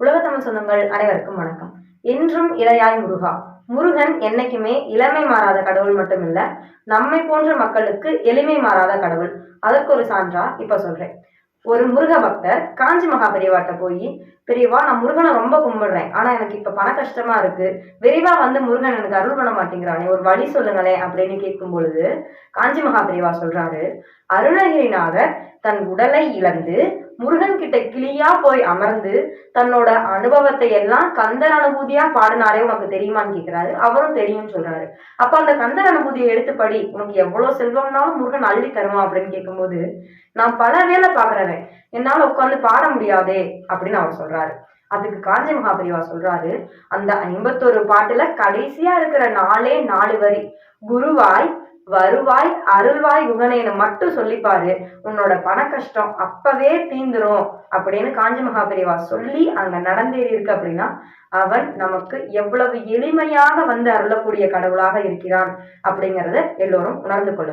உலக தமிழ் சொந்தங்கள் அனைவருக்கும் வணக்கம். என்றும் இளையாய் முருகா. முருகன் என்னைக்குமே இளமை மாறாத கடவுள் மட்டும் இல்ல நம்மை போன்ற மக்களுக்கு எளிமை மாறாத கடவுள். அதற்கு ஒரு சான்றா இப்ப சொல்றேன். ஒரு முருக பக்தர் காஞ்சி மகா பெரியவாட்ட போய் பெரியவா நான் முருகனை ரொம்ப கும்பிடுறேன். ஆனா எனக்கு இப்ப பண கஷ்டமா இருக்கு. விரைவா வந்து முருகன் எனக்கு அருள் பண்ண மாட்டேங்கிறானே. ஒரு வழி சொல்லுங்களேன் அப்படின்னு கேட்கும் பொழுது காஞ்சி மகா பெரியவா சொல்றாரு அருணகிரிநாதர் தன் உடலை இழந்து முருகன் கிட்ட கிளியா போய் அமர்ந்து தன்னோட அனுபவத்தை எல்லாம் கந்தர் அனுபூதியா பாடினாரே உனக்கு தெரியுமான்னு கேக்குறாரு. அவரும் தெரியும்னு சொல்றாரு. அப்ப அந்த கந்தர் அனுபூதியை எடுத்துப்படி உனக்கு எவ்வளவு செல்வம்னாலும் முருகன் அள்ளி தருவான் அப்படின்னு கேட்கும்போது நான் பல வேலை பாக்குறவன் என்னால உட்காந்து பாட முடியாதே அப்படின்னு அவர் சொல்றாரு. அதுக்கு காஞ்சி மகாபரிவா சொல்றாரு அந்த ஐம்பத்தொரு பாட்டுல கடைசியா இருக்கிற நாலே நாலு வரி. குருவாய் வருவாய் அருள்வாய் குகனேன்னு மட்டும் சொல்லிப்பாரு. உன்னோட பண கஷ்டம் அப்பவே தீந்துரும் அப்படின்னு காஞ்சி மகாபெரிவா சொல்லி அங்க நடந்தேறி இருக்கு அப்படின்னா அவன் நமக்கு எவ்வளவு எளிமையாக வந்து அருளக்கூடிய கடவுளாக இருக்கிறான் அப்படிங்கறத எல்லோரும் உணர்ந்து கொள்ளும்